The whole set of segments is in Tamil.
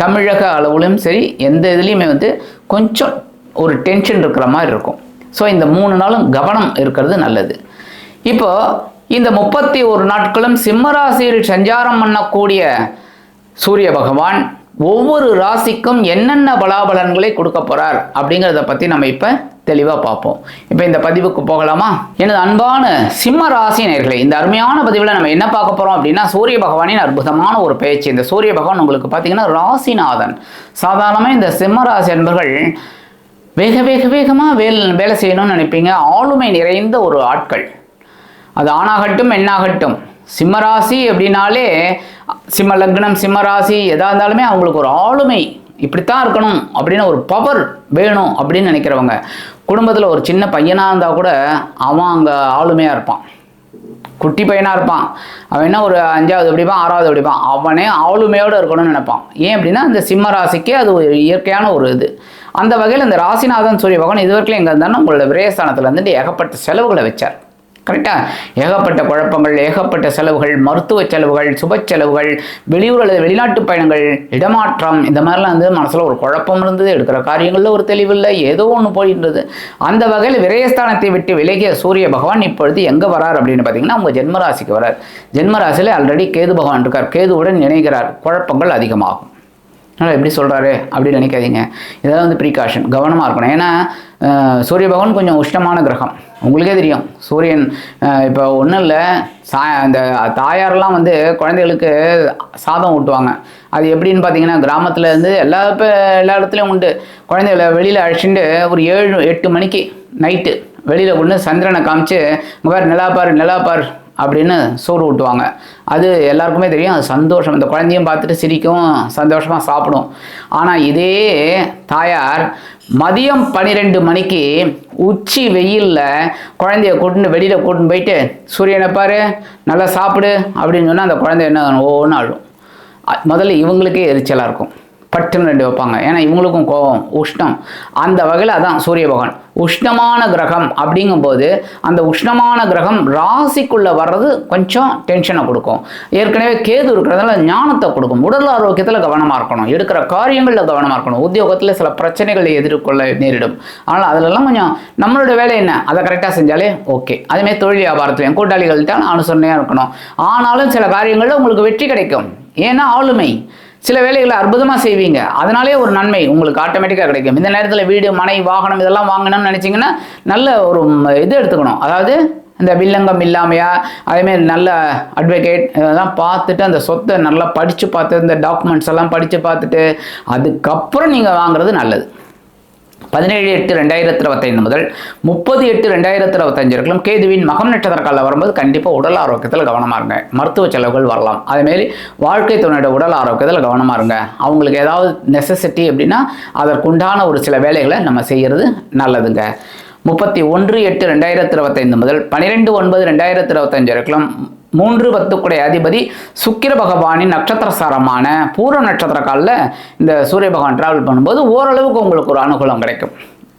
தமிழக அளவிலும் சரி எந்த இதுலேயுமே வந்து கொஞ்சம் ஒரு டென்ஷன் இருக்கிற மாதிரி இருக்கும். ஸோ இந்த மூணு நாளும் கவனம் இருக்கிறது நல்லது. இப்போ இந்த முப்பத்தி ஒரு நாட்களும் சிம்மராசியில் சஞ்சாரம் பண்ணக்கூடிய சூரிய பகவான் ஒவ்வொரு ராசிக்கும் என்னென்ன பலாபலன்களை கொடுக்க போகிறார் அப்படிங்கிறத பற்றி நம்ம இப்போ தெளிவாக பார்ப்போம். இப்போ இந்த பதிவுக்கு போகலாமா? எனது அன்பான சிம்ம ராசி நேர்களை இந்த அருமையான பதிவில் நம்ம என்ன பார்க்க போகிறோம் அப்படின்னா சூரிய பகவானின் அற்புதமான ஒரு பேச்சு. இந்த சூரிய பகவான் உங்களுக்கு பார்த்தீங்கன்னா ராசிநாதன். சாதாரணமாக இந்த சிம்ம ராசி என்பர்கள் வேக வேக வேகமாக வேலை வேலை செய்யணும்னு நினைப்பீங்க. ஆளுமை நிறைந்த ஒரு ஆட்கள். அது ஆணாகட்டும் என்னாகட்டும் சிம்மராசி அப்படின்னாலே சிம்ம லக்னம் சிம்மராசி எதாக இருந்தாலுமே அவங்களுக்கு ஒரு ஆளுமை. இப்படித்தான் இருக்கணும் அப்படின்னு ஒரு பவர் வேணும் அப்படின்னு நினைக்கிறவங்க. குடும்பத்தில் ஒரு சின்ன பையனாக இருந்தால் கூட அவன் அங்கே ஆளுமையாக இருப்பான். குட்டி பையனாக இருப்பான். அவன் என்ன ஒரு அஞ்சாவது படிப்பான் ஆறாவது படிப்பான் அவனே ஆளுமையோடு இருக்கணும்னு நினைப்பான். ஏன் அப்படின்னா இந்த சிம்ம ராசிக்கு அது ஒரு இயற்கையான ஒரு இது. அந்த வகையில் இந்த ராசிநாதன் சூரிய பகவான் இது வரைக்கும் எங்கே இருந்தாலும் உங்களோட விரயஸ்தானத்தில் இருந்துட்டு ஏகப்பட்ட செலவுகளை வச்சார். கரெக்டாக ஏகப்பட்ட குழப்பங்கள் ஏகப்பட்ட செலவுகள் மருத்துவ செலவுகள் சுப செலவுகள் வெளியூர் அல்லது வெளிநாட்டு பயணங்கள் இடமாற்றம் இந்த மாதிரிலாம் வந்து மனசில் ஒரு குழப்பம் இருந்தது. எடுக்கிற காரியங்களில் ஒரு தெளிவில்லை. ஏதோ ஒன்று போயின்றது. அந்த வகையில் விரயஸ்தானத்தை விட்டு விலகிய சூரிய பகவான் இப்பொழுது எங்கே வரார் அப்படின்னு பார்த்தீங்கன்னா உங்கள் ஜென்மராசிக்கு வரார். ஜென்மராசியில் ஆல்ரெடி கேது பகவான் இருக்கார். கேதுவுடன் இணைகிறார். குழப்பங்கள் அதிகமாகும். அதனால் எப்படி சொல்கிறாரு அப்படின்னு நினைக்காதீங்க. இதெல்லாம் வந்து ப்ரீகாஷன் கவனமாக இருக்கணும். ஏன்னா சூரிய பகவான் கொஞ்சம் உஷ்ணமான கிரகம். உங்களுக்கே தெரியும். சூரியன் இப்போ ஒன்றும் இல்லை. சா அந்த தாயாரெல்லாம் வந்து குழந்தைகளுக்கு சாதம் ஊட்டுவாங்க. அது எப்படின்னு பார்த்தீங்கன்னா கிராமத்தில் இருந்து எல்லா இப்போ எல்லா இடத்துலையும் உண்டு. குழந்தைகளை வெளியில் அழைச்சிட்டு ஒரு ஏழு எட்டு மணிக்கு நைட்டு வெளியில் கொண்டு சந்திரனை காமிச்சு இங்க பாரு நிலா நிலாப்பார் அப்படின்னு சோறு ஊட்டுவாங்க. அது எல்லாருக்குமே தெரியும். அது சந்தோஷம். இந்த குழந்தையும் பார்த்துட்டு சிரிக்கும் சந்தோஷமாக சாப்பிடும். ஆனால் இதே தாயார் மதியம் பன்னிரெண்டு மணிக்கு உச்சி வெயிலில் குழந்தைய கூட்டின்னு வெளியில் கூட்டின்னு போயிட்டு சூரியனை பாரு நல்லா சாப்பிடு அப்படின்னு சொன்னால் அந்த குழந்தை என்ன ஓன்னு அழும். முதல்ல இவங்களுக்கே எரிச்சலாக இருக்கும். பட்டுன்னு ரெண்டு வைப்பாங்க. ஏன்னா இவங்களுக்கும் கோபம் உஷ்ணம். அந்த வகையில் அதான் சூரிய பகவான். உஷ்ணமான கிரகம் அப்படிங்கும்போது அந்த உஷ்ணமான கிரகம் ராசிக்குள்ளே வர்றது கொஞ்சம் டென்ஷனை கொடுக்கும். ஏற்கனவே கேது இருக்கிறதுனால ஞானத்தை கொடுக்கும். உடல் ஆரோக்கியத்தில் கவனமாக இருக்கணும். எடுக்கிற காரியங்களில் கவனமாக இருக்கணும். உத்தியோகத்தில் சில பிரச்சனைகளை எதிர்கொள்ள நேரிடும். ஆனால் அதிலெல்லாம் கொஞ்சம் நம்மளோட வேலை என்ன? அதை கரெக்டாக செஞ்சாலே ஓகே அதுமாரி தொழில் வியாபாரத்தில் கூட்டாளிகள்கிட்ட அனுசரணையாக இருக்கணும். ஆனாலும் சில காரியங்களில் உங்களுக்கு வெற்றி கிடைக்கும். ஏன்னா ஆளுமை. சில வேலைகளை அற்புதமாக செய்வீங்க. அதனாலே ஒரு நன்மை உங்களுக்கு ஆட்டோமேட்டிக்காக கிடைக்கும். இந்த நேரத்தில் வீடு மனை வாகனம் இதெல்லாம் வாங்கணும்னு நினச்சிங்கன்னா நல்ல ஒரு இது எடுத்துக்கணும். அதாவது இந்த வில்லங்கம் இல்லாமையா அதேமாரி நல்ல அட்வொகேட் இதெல்லாம் பார்த்துட்டு அந்த சொத்தை நல்லா படித்து பார்த்து இந்த டாக்குமெண்ட்ஸ் எல்லாம் படித்து பார்த்துட்டு அதுக்கப்புறம் நீங்கள் வாங்குறது நல்லது. பதினேழு எட்டு ரெண்டாயிரத்தி இருபத்தைந்து முதல் முப்பது எட்டு ரெண்டாயிரத்தி இருபத்தஞ்சு வரைக்கும் கேதுவின் மகம் நட்சத்திர வரும்போது கண்டிப்பாக உடல் ஆரோக்கியத்தில் கவனமாக இருங்க. மருத்துவ செலவுகள் வரலாம். அதேமாரி வாழ்க்கை துணையோட உடல் ஆரோக்கியத்தில் கவனமாக இருங்க. அவங்களுக்கு ஏதாவது நெசசிட்டி அப்படின்னா அதற்குண்டான ஒரு சில வேலைகளை நம்ம செய்கிறது நல்லதுங்க. முப்பத்தி ஒன்று எட்டு ரெண்டாயிரத்தி இருபத்தைந்து முதல் பன்னிரெண்டு ஒன்பது ரெண்டாயிரத்தி இருபத்தஞ்சு வரைக்கும் மூன்று பத்துக்குடைய அதிபதி சுக்கிர பகவானின் நட்சத்திர சாரமான நட்சத்திர காலில் இந்த சூரிய பகவான் டிராவல் பண்ணும்போது ஓரளவுக்கு உங்களுக்கு ஒரு அனுகூலம் கிடைக்கும்.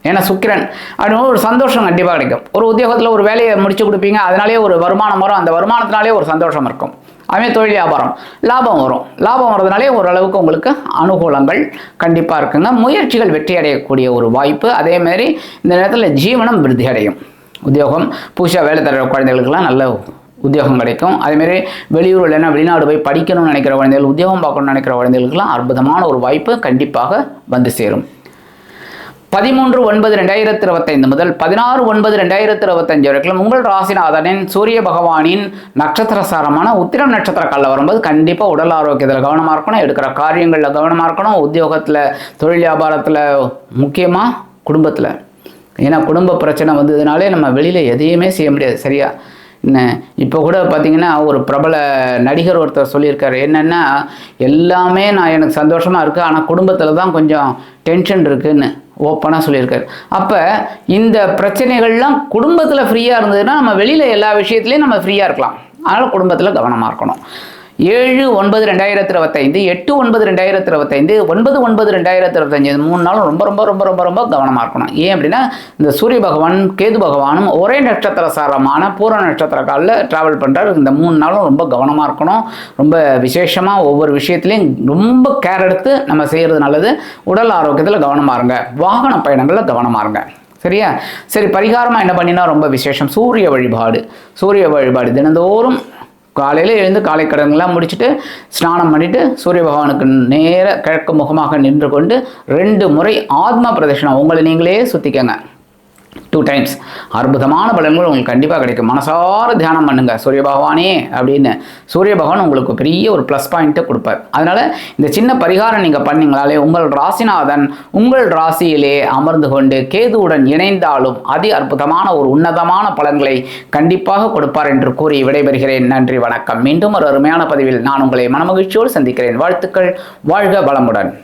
ஏன்னா சுக்கிரன் அப்படின்னு ஒரு சந்தோஷம் கண்டிப்பாக கிடைக்கும். ஒரு உத்தியோகத்தில் ஒரு வேலையை முடிச்சு கொடுப்பீங்க அதனாலே ஒரு வருமானம் வரும். அந்த வருமானத்தினாலே ஒரு சந்தோஷம் இருக்கும். அதுவே தொழில் வியாபாரம். லாபம் வரும். லாபம் வர்றதுனாலே ஓரளவுக்கு உங்களுக்கு அனுகூலங்கள் கண்டிப்பாக இருக்குங்க. முயற்சிகள் வெற்றி அடையக்கூடிய ஒரு வாய்ப்பு. அதேமாரி இந்த நேரத்தில் ஜீவனம் விருத்தி அடையும். உத்தியோகம் புதுசாக வேலை தர குழந்தைகளுக்கெல்லாம் நல்ல உத்தியோகம் கிடைக்கும். அதேமாரி வெளியூர் இல்லைன்னா வெளிநாடு போய் படிக்கணும்னு நினைக்கிற குழந்தைகள் உத்தியோகம் பார்க்கணும்னு நினைக்கிற குழந்தைகளுக்கெல்லாம் அற்புதமான ஒரு வாய்ப்பு கண்டிப்பாக வந்து சேரும். பதிமூன்று ஒன்பது ரெண்டாயிரத்தி இருபத்தைந்து முதல் பதினாறு ஒன்பது ரெண்டாயிரத்தி இருபத்தஞ்சு வரைக்கும் உங்கள் ராசிநாதனின் சூரிய பகவானின் நட்சத்திர சாரமான உத்திரம் நட்சத்திர காலில் வரும்போது கண்டிப்பாக உடல் ஆரோக்கியத்தில் கவனமாக இருக்கணும் எடுக்கிற காரியங்களில் கவனமாக இருக்கணும் உத்தியோகத்தில் தொழில் வியாபாரத்தில் முக்கியமாக குடும்பத்தில். ஏன்னா குடும்ப பிரச்சனை வந்ததுனாலே நம்ம வெளியில் எதையுமே செய்ய முடியாது சரியா? என்ன இப்போ கூட பார்த்தீங்கன்னா ஒரு பிரபல நடிகர் ஒருத்தர் சொல்லியிருக்காரு. என்னென்னா எல்லாமே நான் எனக்கு சந்தோஷமாக இருக்குது ஆனால் குடும்பத்தில் தான் கொஞ்சம் டென்ஷன் இருக்குதுன்னு ஓப்பனாக சொல்லியிருக்காரு. அப்போ இந்த பிரச்சனைகள்லாம் குடும்பத்தில் ஃப்ரீயாக இருந்ததுன்னா நம்ம வெளியில் எல்லா விஷயத்துலையும் நம்ம ஃப்ரீயாக இருக்கலாம். அதனால் குடும்பத்தில் கவனமாக இருக்கணும். ஏழு ஒன்பது ரெண்டாயிரத்தி இருபத்தைந்து எட்டு ஒன்பது ரெண்டாயிரத்தி இருபத்தைந்து ஒன்பது ஒன்பது ரெண்டாயிரத்தி இருபத்தஞ்சு மூணு நாளும் ரொம்ப ரொம்ப ரொம்ப ரொம்ப ரொம்ப கவனமாக இருக்கணும். ஏன் அப்படின்னா இந்த சூரிய பகவான் கேது பகவானும் ஒரே நட்சத்திர சாரமான பூர நட்சத்திர காலில் ட்ராவல் பண்ணுறாரு இந்த மூணு நாளும் ரொம்ப கவனமாக இருக்கணும். ரொம்ப விசேஷமாக ஒவ்வொரு விஷயத்துலையும் ரொம்ப கேர் எடுத்து நம்ம செய்கிறது நல்லது. உடல் ஆரோக்கியத்தில் கவனமாக இருங்க. வாகன பயணங்களில் கவனமாக இருங்க. சரியா? சரி பரிகாரமாக என்ன பண்ணினா ரொம்ப விசேஷம். சூரிய வழிபாடு. சூரிய வழிபாடு தினந்தோறும் காலையில் எழுந்து காலை கடன்கள்லாம் முடிச்சுட்டு ஸ்நானம் பண்ணிவிட்டு சூரிய பகவானுக்கு நேர கிழக்கு முகமாக நின்று கொண்டு ரெண்டு முறை ஆத்ம பிரதட்சிணம். உங்களை நீங்களே சுற்றிக்கங்க டூ டைம்ஸ் அற்புதமான பலன்கள் உங்களுக்கு கண்டிப்பாக கிடைக்கும். மனசார தியானம் பண்ணுங்க. சூரிய பகவானே அப்படின்னு. சூரிய பகவான் உங்களுக்கு பெரிய ஒரு ப்ளஸ் பாயிண்ட்டை கொடுப்பார். அதனால் இந்த சின்ன பரிகாரம் நீங்கள் பண்ணீங்களாலே உங்கள் ராசிநாதன் உங்கள் ராசியிலே அமர்ந்து கொண்டு கேதுவுடன் இணைந்தாலும் அதி அற்புதமான ஒரு உன்னதமான பலன்களை கண்டிப்பாக கொடுப்பார் என்று கூறி விடைபெறுகிறேன். நன்றி வணக்கம். மீண்டும் ஒரு அருமையான பதிவில் நான் உங்களை மனமகிழ்ச்சியோடு சந்திக்கிறேன். வாழ்த்துக்கள். வாழ்க வளமுடன்.